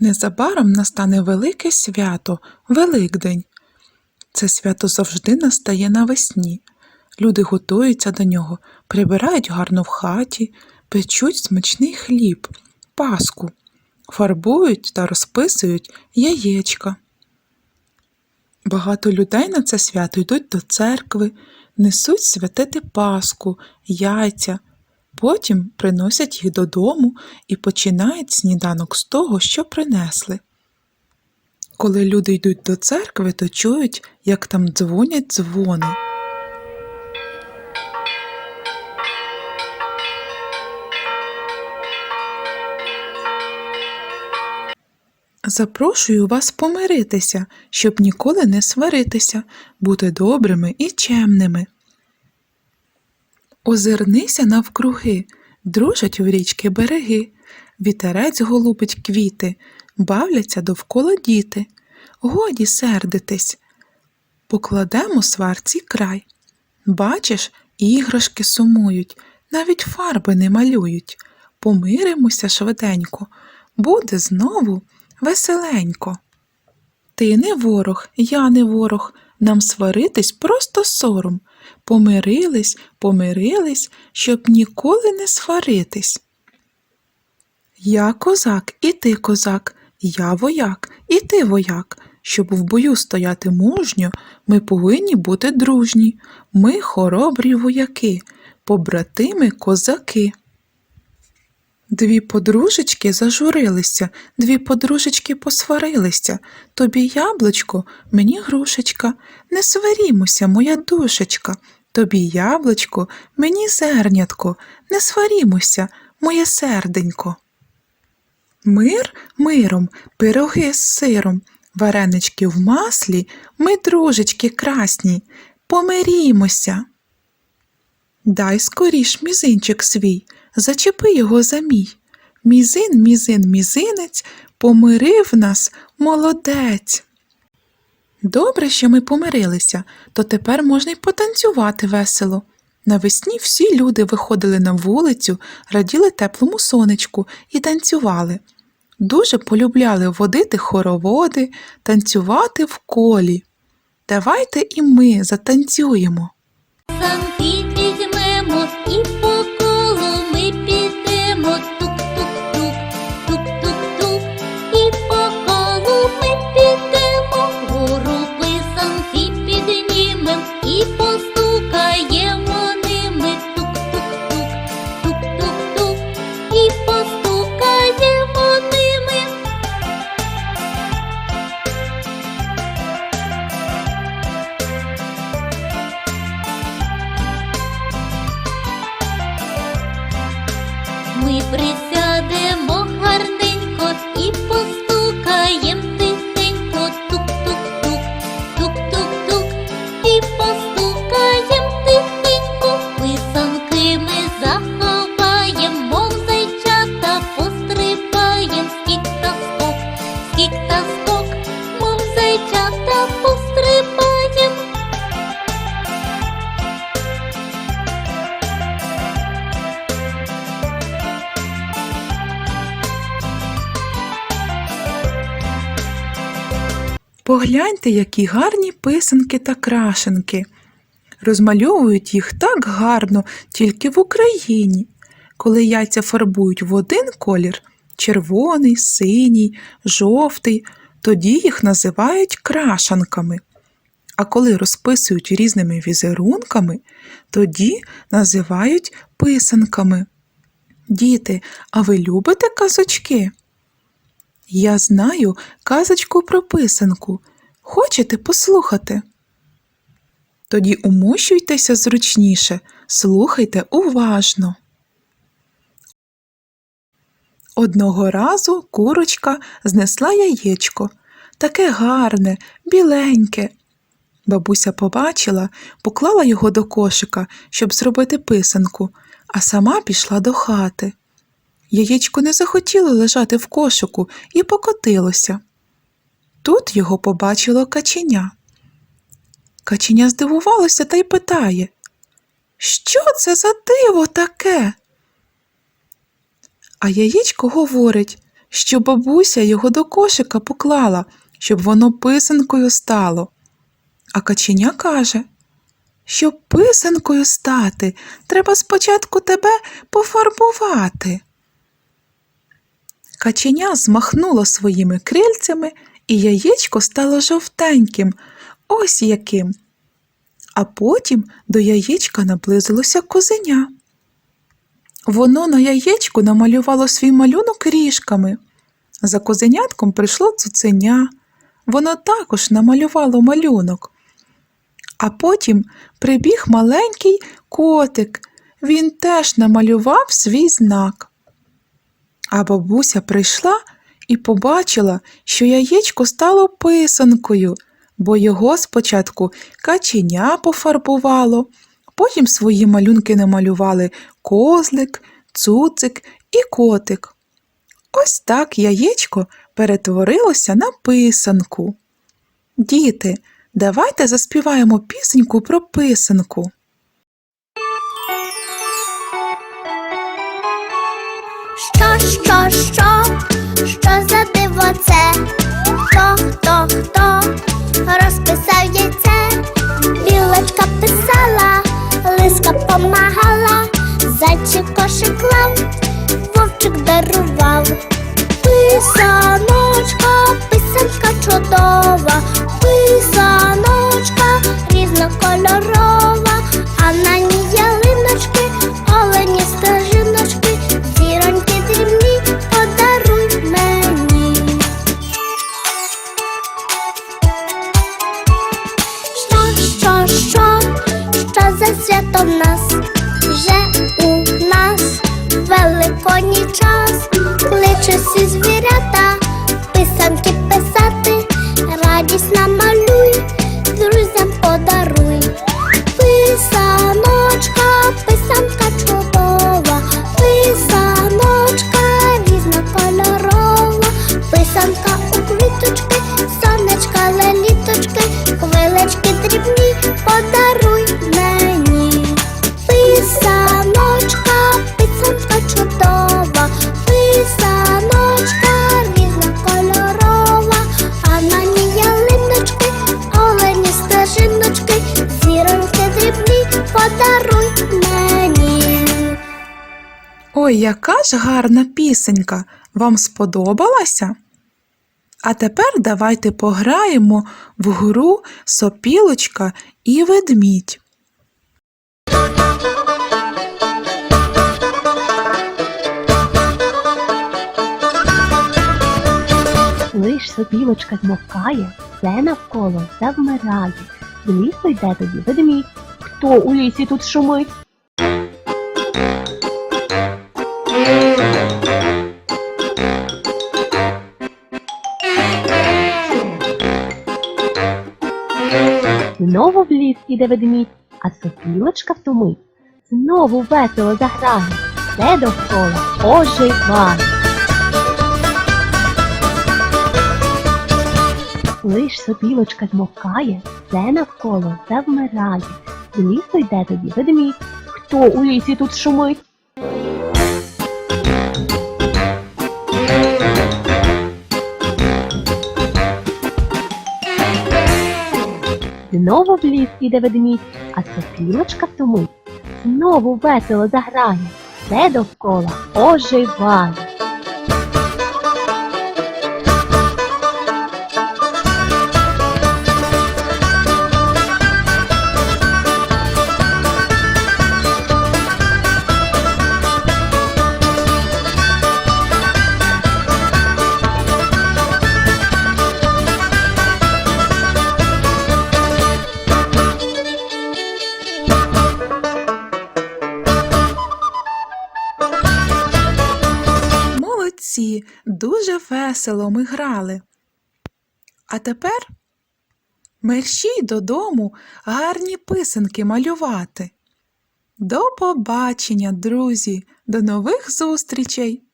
Незабаром настане велике свято Великдень. Це свято завжди настає навесні. Люди готуються до нього, прибирають гарно в хаті, печуть смачний хліб, паску, фарбують та розписують яєчка. Багато людей на це свято йдуть до церкви, несуть святити паску, яйця, потім приносять їх додому і починають сніданок з того, що принесли. Коли люди йдуть до церкви, то чують, як там дзвонять дзвони. Запрошую вас помиритися, щоб ніколи не сваритися, бути добрими і чемними. Озирнися навкруги, дружать в річки береги, вітерець голубить квіти, бавляться довкола діти. Годі сердитись, покладемо сварці край. Бачиш, іграшки сумують, навіть фарби не малюють. Помиримося швиденько, буде знову веселенько. Ти не ворог, я не ворог, нам сваритись просто сором. Помирились, помирились, щоб ніколи не сваритись. Я козак, і ти козак, я вояк, і ти вояк. Щоб в бою стояти мужньо, ми повинні бути дружні. Ми хоробрі вояки, побратими козаки. Дві подружечки зажурилися, дві подружечки посварилися. Тобі яблучко, мені грушечка. Не сварімося, моя душечка. Тобі яблучко, мені зернятко. Не сварімося, моє серденько. Мир миром, пироги з сиром, варенички в маслі, ми дружечки красні, помирімося. Дай скоріш мізинчик свій, зачепи його за мій. Мізин, мізин, мізинець, помирив нас, молодець. Добре, що ми помирилися, то тепер можна й потанцювати весело. Навесні всі люди виходили на вулицю, раділи теплому сонечку і танцювали. Дуже полюбляли водити хороводи, танцювати в колі. Давайте і ми затанцюємо. Погляньте, які гарні писанки та крашенки. Розмальовують їх так гарно тільки в Україні. Коли яйця фарбують в один колір червоний, синій, жовтий, тоді їх називають крашанками. А коли розписують різними візерунками, тоді називають писанками. Діти, а ви любите казочки? Я знаю казочку про писанку. Хочете послухати? Тоді умощуйтеся зручніше, слухайте уважно. Одного разу курочка знесла яєчко, таке гарне, біленьке. Бабуся побачила, поклала його до кошика, щоб зробити писанку, а сама пішла до хати. Яєчко не захотіло лежати в кошику і покотилося. Тут його побачило каченя. Каченя здивувалося та й питає Що це за диво таке? А яєчко говорить що бабуся його до кошика поклала, щоб воно писанкою стало. А каченя каже, щоб писанкою стати, треба спочатку тебе пофарбувати. Каченя змахнуло своїми крильцями, і яєчко стало жовтеньким, ось яким. А потім до яєчка наблизилося козеня. Воно на яєчку намалювало свій малюнок ріжками. За козенятком прийшло цуценя. Воно також намалювало малюнок. А потім прибіг маленький котик. Він теж намалював свій знак. А бабуся прийшла і побачила, що яєчко стало писанкою, бо його спочатку каченя пофарбувало, потім свої малюнки намалювали козлик, цуцик і котик. Ось так яєчко перетворилося на писанку. Діти, давайте заспіваємо пісеньку про писанку. Що, що, що, за диво це? Хто, хто, хто розписав яйце? Білочка писала, лиска помагала, зайчик кошик клав, вовчик дарував. Ой, яка ж гарна пісенька! Вам сподобалася? А тепер давайте пограємо в гру сопілочка і ведмідь. Лиш сопілочка змовкає, все навколо завмирає. З лісу йде тоді ведмідь. Хто у лісі тут шумить? Знову в ліс іде ведмідь, а сопілочка втомить. Знову весело заграє, все довкола оживає. Лиш сопілочка змовкає, все навколо завмирає. З лісу йде тоді ведмідь. Хто у лісі тут шумить? Знову в ліс іде ведмідь, а сопілочка тому. Знову весело заграє, все довкола оживає. Молодці, дуже весело ми грали. А тепер мерщій додому гарні писанки малювати. До побачення, друзі, до нових зустрічей!